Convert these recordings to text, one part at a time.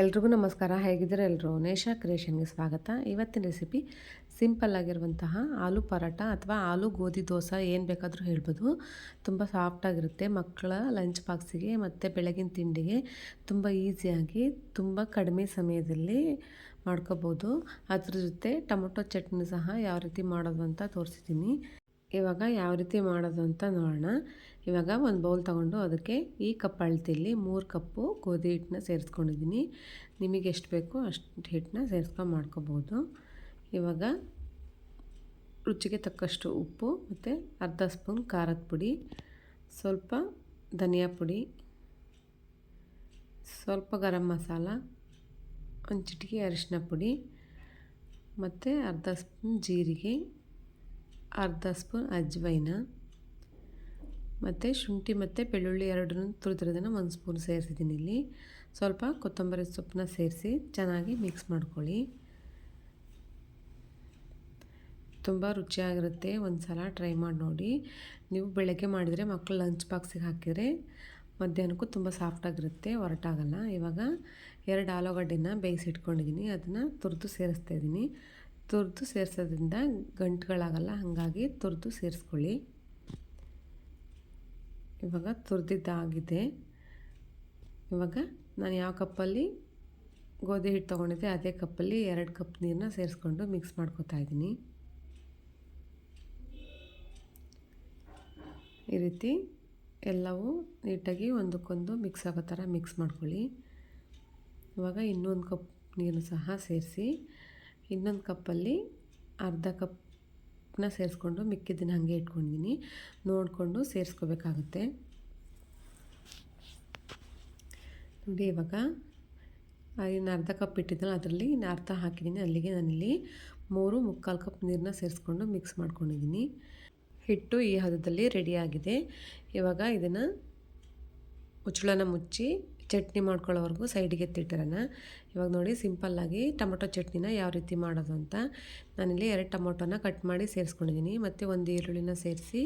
ಎಲ್ರಿಗೂ ನಮಸ್ಕಾರ. ಹೇಗಿದ್ದೀರ ಎಲ್ಲರೂ ನೇಷಾ ಕ್ರಿಯೇಷನ್ಗೆ ಸ್ವಾಗತ. ಇವತ್ತಿನ ರೆಸಿಪಿ ಸಿಂಪಲ್ ಆಗಿರುವಂತಹ ಆಲೂ ಪರಾಟ ಅಥವಾ ಆಲೂ ಗೋಧಿ ದೋಸೆ ಏನು ಬೇಕಾದರೂ ಹೇಳ್ಬೋದು. ತುಂಬ ಸಾಫ್ಟಾಗಿರುತ್ತೆ ಮಕ್ಕಳ ಲಂಚ್ ಬಾಕ್ಸಿಗೆ ಮತ್ತು ಬೆಳಗಿನ ತಿಂಡಿಗೆ ತುಂಬ ಈಸಿಯಾಗಿ ತುಂಬ ಕಡಿಮೆ ಸಮಯದಲ್ಲಿ ಮಾಡ್ಕೋಬೋದು. ಅದ್ರ ಜೊತೆ ಟೊಮೊಟೊ ಚಟ್ನಿ ಸಹ ಯಾವ ರೀತಿ ಮಾಡೋದು ಅಂತ ತೋರಿಸಿದ್ದೀನಿ. ಇವಾಗ ಯಾವ ರೀತಿ ಮಾಡೋದು ಅಂತ ನೋಡೋಣ. ಇವಾಗ ಒಂದು ಬೌಲ್ ತೊಗೊಂಡು ಅದಕ್ಕೆ ಈ ಕಪ್ ಅಳತೆಯಲ್ಲಿ ಮೂರು ಕಪ್ಪು ಗೋಧಿ ಹಿಟ್ಟನ್ನ ಸೇರಿಸ್ಕೊಂಡಿದ್ದೀನಿ. ನಿಮಗೆ ಎಷ್ಟು ಬೇಕೋ ಅಷ್ಟು ಹಿಟ್ಟನ್ನ ಸೇರಿಸ್ಕೊಂಡು ಮಾಡ್ಕೋಬೋದು. ಇವಾಗ ರುಚಿಗೆ ತಕ್ಕಷ್ಟು ಉಪ್ಪು ಮತ್ತು ಅರ್ಧ ಸ್ಪೂನ್ ಖಾರದ ಪುಡಿ, ಸ್ವಲ್ಪ ಧನಿಯಾ ಪುಡಿ, ಸ್ವಲ್ಪ ಗರಂ ಮಸಾಲ, ಒಂದು ಚಿಟಿಕೆ ಅರಿಶಿನ ಪುಡಿ ಮತ್ತು ಅರ್ಧ ಸ್ಪೂನ್ ಜೀರಿಗೆ ಅರ್ಧ ಸ್ಪೂನ್ ಅಜ್ವೈನ ಮತ್ತು ಶುಂಠಿ ಮತ್ತು ಬೆಳ್ಳುಳ್ಳಿ ಎರಡನ್ನೂ ತುರಿದಿರೋದನ್ನು ಒಂದು ಸ್ಪೂನ್ ಸೇರಿಸಿದ್ದೀನಿ ಇಲ್ಲಿ. ಸ್ವಲ್ಪ ಕೊತ್ತಂಬರಿ ಸೊಪ್ಪನ್ನ ಸೇರಿಸಿ ಚೆನ್ನಾಗಿ ಮಿಕ್ಸ್ ಮಾಡ್ಕೊಳ್ಳಿ. ತುಂಬ ರುಚಿಯಾಗಿರುತ್ತೆ ಒಂದು ಸಲ ಟ್ರೈ ಮಾಡಿ ನೋಡಿ. ನೀವು ಬೆಳಗ್ಗೆ ಮಾಡಿದರೆ ಮಕ್ಕಳು ಲಂಚ್ ಬಾಕ್ಸಿಗೆ ಹಾಕಿದರೆ ಮಧ್ಯಾಹ್ನಕ್ಕೂ ತುಂಬ ಸಾಫ್ಟಾಗಿರುತ್ತೆ ಹೊರಟಾಗಲ್ಲ. ಇವಾಗ ಎರಡು ಆಲೂಗಡ್ಡೆನ ಬೇಯಿಸಿಟ್ಕೊಂಡಿದ್ದೀನಿ ಅದನ್ನು ತುರಿದು ಸೇರಿಸ್ತಾ ಇದ್ದೀನಿ ತುರಿದು ಸೇರಿಸೋದ್ರಿಂದ ಗಂಟುಗಳಾಗಲ್ಲ, ಹಾಗಾಗಿ ತುರಿದು ಸೇರಿಸ್ಕೊಳ್ಳಿ. ಇವಾಗ ತುರಿದಿದ್ದಾಗಿದೆ. ಇವಾಗ ನಾನು ಯಾವ ಕಪ್ಪಲ್ಲಿ ಗೋಧಿ ಹಿಟ್ಟು ತೊಗೊಂಡಿದ್ದೆ, ಅದೇ ಕಪ್ಪಲ್ಲಿ ಎರಡು ಕಪ್ ನೀರನ್ನ ಸೇರಿಸ್ಕೊಂಡು ಮಿಕ್ಸ್ ಮಾಡ್ಕೊತಾ ಇದ್ದೀನಿ. ಈ ರೀತಿ ಎಲ್ಲವೂ ನೀಟಾಗಿ ಒಂದಕ್ಕೊಂದು ಮಿಕ್ಸ್ ಆಗೋ ಥರ ಮಿಕ್ಸ್ ಮಾಡ್ಕೊಳ್ಳಿ. ಇವಾಗ ಇನ್ನೊಂದು ಕಪ್ ನೀರು ಸಹ ಸೇರಿಸಿ. ಇನ್ನೊಂದು ಕಪ್ಪಲ್ಲಿ ಅರ್ಧ ಕಪ್ನ ಸೇರಿಸ್ಕೊಂಡು ಮಿಕ್ಕಿದ್ದನ್ನು ಹಾಗೆ ಇಟ್ಕೊಂಡಿದ್ದೀನಿ ನೋಡಿಕೊಂಡು ಸೇರಿಸ್ಕೋಬೇಕಾಗುತ್ತೆ. ನೋಡಿ ಇವಾಗ ಇನ್ನು ಅರ್ಧ ಕಪ್ ಇಟ್ಟಿದ್ದಲ್ಲ ಅದರಲ್ಲಿ ಇನ್ನು ಅರ್ಧ ಹಾಕಿದ್ದೀನಿ ಅಲ್ಲಿಗೆ ನಾನಿಲ್ಲಿ ಮೂರು ಮುಕ್ಕಾಲು ಕಪ್ ನೀರನ್ನ ಸೇರಿಸ್ಕೊಂಡು ಮಿಕ್ಸ್ ಮಾಡ್ಕೊಂಡಿದ್ದೀನಿ ಹಿಟ್ಟು ಈ ಹದದಲ್ಲಿ ರೆಡಿಯಾಗಿದೆ ಇವಾಗ ಇದನ್ನು ಮುಚ್ಚಳನ ಮುಚ್ಚಿ ಚಟ್ನಿ ಮಾಡ್ಕೊಳ್ಳೋವರೆಗೂ ಸೈಡಿಗೆ ಎತ್ತಿಟ್ಟಿರೋಣ. ಇವಾಗ ನೋಡಿ ಸಿಂಪಲ್ಲಾಗಿ ಟೊಮೊಟೊ ಚಟ್ನಿನ ಯಾವ ರೀತಿ ಮಾಡೋದು ಅಂತ. ನಾನಿಲ್ಲಿ ಎರಡು ಟೊಮೊಟೊನ ಕಟ್ ಮಾಡಿ ಸೇರಿಸ್ಕೊಂಡಿದ್ದೀನಿ. ಮತ್ತು ಒಂದು ಈರುಳ್ಳಿನ ಸೇರಿಸಿ,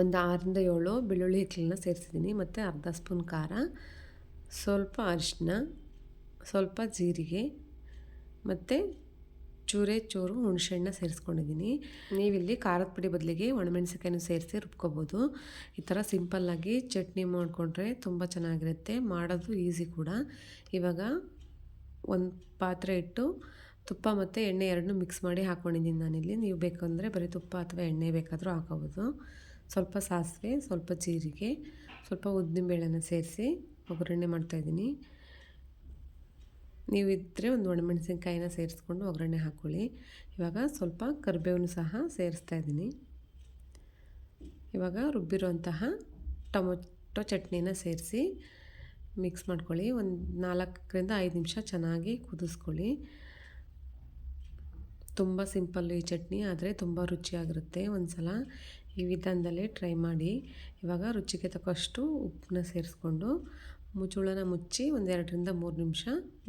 ಒಂದು ಆರರಿಂದ ಏಳು ಬೆಳ್ಳುಳ್ಳಿ ಹಿಕ್ಕಲನ್ನ ಸೇರಿಸಿದ್ದೀನಿ. ಮತ್ತು ಅರ್ಧ ಸ್ಪೂನ್ ಖಾರ, ಸ್ವಲ್ಪ ಅರಿಶಿನ ಸ್ವಲ್ಪ ಜೀರಿಗೆ, ಮತ್ತು ಚೂರೇ ಚೂರು ಹುಣಸೆಹಣ್ಣ ಸೇರಿಸ್ಕೊಂಡಿದ್ದೀನಿ. ನೀವಿಲ್ಲಿ ಖಾರದ ಪುಡಿ ಬದಲಿಗೆ ಒಣಮೆಣಸಿಕಾಯನ್ನು ಸೇರಿಸಿ ರುಬ್ಕೋಬೋದು. ಈ ಥರ ಸಿಂಪಲ್ಲಾಗಿ ಚಟ್ನಿ ಮಾಡಿಕೊಂಡ್ರೆ ತುಂಬ ಚೆನ್ನಾಗಿರುತ್ತೆ. ಮಾಡೋದು ಈಸಿ ಕೂಡ. ಇವಾಗ ಒಂದು ಪಾತ್ರೆ ಇಟ್ಟು ತುಪ್ಪ ಮತ್ತು ಎಣ್ಣೆ ಎರಡನ್ನೂ ಮಿಕ್ಸ್ ಮಾಡಿ ಹಾಕ್ಕೊಂಡಿದ್ದೀನಿ ನಾನಿಲ್ಲಿ. ನೀವು ಬೇಕಂದರೆ ಬರೀ ತುಪ್ಪ ಅಥವಾ ಎಣ್ಣೆ ಬೇಕಾದರೂ ಹಾಕೋಬೋದು. ಸ್ವಲ್ಪ ಸಾಸಿವೆ, ಸ್ವಲ್ಪ ಜೀರಿಗೆ, ಸ್ವಲ್ಪ ಉದ್ದಿನಬೇಳೆನ ಸೇರಿಸಿ ಒಗ್ಗರಣೆ ಮಾಡ್ತಾಯಿದ್ದೀನಿ. ನೀವಿದ್ದರೆ ಒಂದು ಒಣಮೆಣಸಿನ್ಕಾಯಿನ ಸೇರಿಸ್ಕೊಂಡು ಒಗ್ಗರಣೆ ಹಾಕ್ಕೊಳ್ಳಿ ಇವಾಗ ಸ್ವಲ್ಪ ಕರಿಬೇವನ್ನು ಸಹ ಸೇರಿಸ್ತಾ ಇದ್ದೀನಿ. ಇವಾಗ ರುಬ್ಬಿರುವಂತಹ ಟೊಮೊಟೊ ಚಟ್ನಿನ ಸೇರಿಸಿ ಮಿಕ್ಸ್ ಮಾಡ್ಕೊಳ್ಳಿ. ಒಂದು ನಾಲ್ಕರಿಂದ ಐದು ನಿಮಿಷ ಚೆನ್ನಾಗಿ ಕುದಿಸ್ಕೊಳ್ಳಿ. ತುಂಬ ಸಿಂಪಲ್ ಈ ಚಟ್ನಿ, ಆದರೆ ತುಂಬ ರುಚಿಯಾಗಿರುತ್ತೆ. ಒಂದು ಸಲ ಈ ವಿಧಾನದಲ್ಲಿ ಟ್ರೈ ಮಾಡಿ. ಇವಾಗ ರುಚಿಗೆ ತಕ್ಕಷ್ಟು ಉಪ್ಪನ್ನ ಸೇರಿಸ್ಕೊಂಡು ಮುಚ್ಚುಳನ ಮುಚ್ಚಿ ಒಂದೆರಡರಿಂದ ಮೂರು ನಿಮಿಷ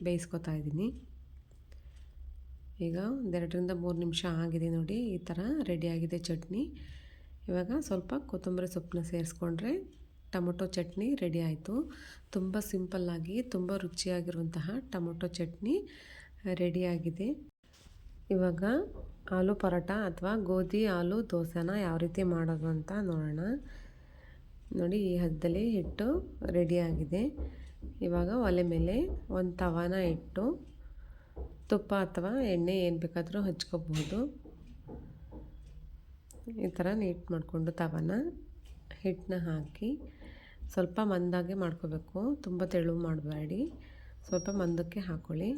ಬೇಯಿಸ್ಕೊತಾ ಇದ್ದೀನಿ. ಈಗ ಒಂದೆರಡರಿಂದ ಮೂರು ನಿಮಿಷ ಆಗಿದೆ ನೋಡಿ, ಈ ಥರ ರೆಡಿಯಾಗಿದೆ ಚಟ್ನಿ. ಇವಾಗ ಸ್ವಲ್ಪ ಕೊತ್ತಂಬರಿ ಸೊಪ್ಪನ್ನ ಸೇರಿಸ್ಕೊಂಡ್ರೆ ಟೊಮೊಟೊ ಚಟ್ನಿ ರೆಡಿ ಆಯಿತು. ತುಂಬ ಸಿಂಪಲ್ಲಾಗಿ ತುಂಬ ರುಚಿಯಾಗಿರುವಂತಹ ಟೊಮೊಟೊ ಚಟ್ನಿ ರೆಡಿಯಾಗಿದೆ ಇವಾಗ ಆಲೂ ಪರೋಟ ಅಥವಾ ಗೋಧಿ, ಆಲೂ, ದೋಸೆನ ಯಾವ ರೀತಿ ಮಾಡೋದು ಅಂತ ನೋಡೋಣ. ನೋಡಿ, ಈ ಹದ್ದಲ್ಲಿ ಹಿಟ್ಟು ರೆಡಿಯಾಗಿದೆ ಇವಾಗ ಒಲೆ ಮೇಲೆ ಒಂದು ತವಾನ ಇಟ್ಟು ತುಪ್ಪ ಅಥವಾ ಎಣ್ಣೆ ಏನು ಬೇಕಾದರೂ ಹಚ್ಕೋಬಹುದು. ಈ ಥರ ನೀಟ್ ಮಾಡಿಕೊಂಡು ತವಾನ ಹಿಟ್ಟನ್ನ ಹಾಕಿ ಸ್ವಲ್ಪ ಮಂದಾಗೆ ಮಾಡ್ಕೋಬೇಕು. ತುಂಬ ತೆಳು ಮಾಡಬೇಡಿ. ಸ್ವಲ್ಪ ಮಂದಕ್ಕೆ ಹಾಕ್ಕೊಳ್ಳಿ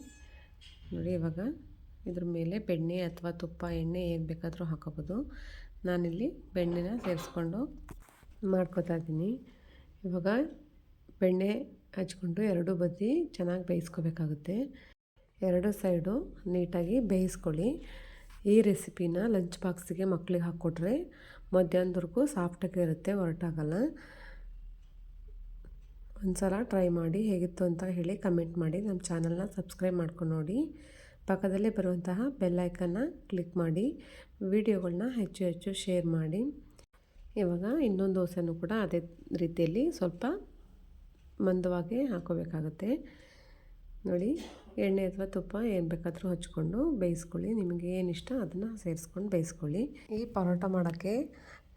ನೋಡಿ, ಇವಾಗ ಇದ್ರ ಮೇಲೆ ಬೆಣ್ಣೆ ಅಥವಾ ತುಪ್ಪ, ಎಣ್ಣೆ ಏನು ಬೇಕಾದರೂ ಹಾಕೋಬೋದು ನಾನಿಲ್ಲಿ ಬೆಣ್ಣೆನ ಸೇರಿಸ್ಕೊಂಡು ಮಾಡ್ಕೋತಾ ಇದ್ದೀನಿ. ಇವಾಗ ಬೆಣ್ಣೆ ಹಚ್ಕೊಂಡು ಎರಡು ಬದಿ ಚೆನ್ನಾಗಿ ಬೇಯಿಸ್ಕೋಬೇಕಾಗುತ್ತೆ. ಎರಡು ಸೈಡು ನೀಟಾಗಿ ಬೇಯಿಸ್ಕೊಳ್ಳಿ. ಈ ರೆಸಿಪಿನ ಲಂಚ್ ಬಾಕ್ಸಿಗೆ ಮಕ್ಕಳಿಗೆ ಹಾಕ್ಕೊಟ್ರೆ ಮಧ್ಯಾಹ್ನದವರೆಗೂ ಸಾಫ್ಟಾಗಿ ಇರುತ್ತೆ, ಹೊರಟಾಗಲ್ಲ. ಒಂದು ಸಲ ಟ್ರೈ ಮಾಡಿ ಹೇಗಿತ್ತು ಅಂತ ಹೇಳಿ ಕಮೆಂಟ್ ಮಾಡಿ. ನಮ್ಮ ಚಾನಲ್ನ ಸಬ್ಸ್ಕ್ರೈಬ್ ಮಾಡ್ಕೊಂಡು ನೋಡಿ. ಪಕ್ಕದಲ್ಲೇ ಬರುವಂತಹ ಬೆಲ್ಲೈಕನ್ನ ಕ್ಲಿಕ್ ಮಾಡಿ. ವಿಡಿಯೋಗಳನ್ನ ಹೆಚ್ಚು ಹೆಚ್ಚು ಶೇರ್ ಮಾಡಿ. ಇವಾಗ ಇನ್ನೊಂದು ದೋಸೆನೂ ಕೂಡ ಅದೇ ರೀತಿಯಲ್ಲಿ ಸ್ವಲ್ಪ ಮಂದವಾಗಿ ಹಾಕೋಬೇಕಾಗತ್ತೆ. ನೋಡಿ, ಎಣ್ಣೆ ಅಥವಾ ತುಪ್ಪ ಏನು ಬೇಕಾದರೂ ಹಚ್ಕೊಂಡು ಬೇಯಿಸ್ಕೊಳ್ಳಿ. ನಿಮಗೆ ಏನು ಇಷ್ಟ ಅದನ್ನು ಸೇರಿಸ್ಕೊಂಡು ಬೇಯಿಸ್ಕೊಳ್ಳಿ. ಈ ಪರೋಟ ಮಾಡೋಕ್ಕೆ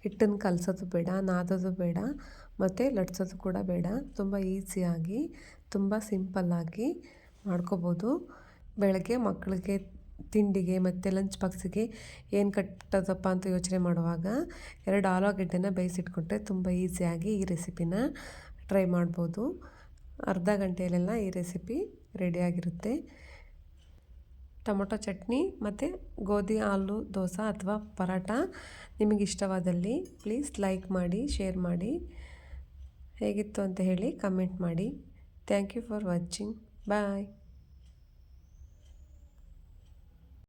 ಹಿಟ್ಟನ್ನು ಕಲಸೋದು ಬೇಡ, ನಾದೋದು ಬೇಡ, ಮತ್ತು ಲಟ್ಸೋದು ಕೂಡ ಬೇಡ. ತುಂಬ ಈಸಿಯಾಗಿ, ತುಂಬ ಸಿಂಪಲ್ಲಾಗಿ ಮಾಡ್ಕೋಬೋದು. ಬೆಳಗ್ಗೆ ಮಕ್ಕಳಿಗೆ ತಿಂಡಿಗೆ ಮತ್ತು ಲಂಚ್ ಬಾಕ್ಸಿಗೆ ಏನು ಕಟ್ಟೋದಪ್ಪ ಅಂತ ಯೋಚನೆ ಮಾಡುವಾಗ ಎರಡು ಆಲೂಗಡ್ಡೆನ ಬೇಯಿಸಿಟ್ಕೊಂಡ್ರೆ ತುಂಬ ಈಸಿಯಾಗಿ ಈ ರೆಸಿಪಿನ ಟ್ರೈ ಮಾಡ್ಬೋದು. ಅರ್ಧ ಗಂಟೆಯಲ್ಲೆಲ್ಲ ಈ ರೆಸಿಪಿ ರೆಡಿಯಾಗಿರುತ್ತೆ ಟೊಮೊಟೊ ಚಟ್ನಿ ಮತ್ತು ಗೋಧಿ, ಹಾಲು, ದೋಸೆ ಅಥವಾ ಪರಾಟ ನಿಮಗೆ ಇಷ್ಟವಾದಲ್ಲಿ ಪ್ಲೀಸ್ ಲೈಕ್ ಮಾಡಿ ಶೇರ್ ಮಾಡಿ. ಹೇಗಿತ್ತು ಅಂತ ಹೇಳಿ ಕಮೆಂಟ್ ಮಾಡಿ. Thank you for watching bye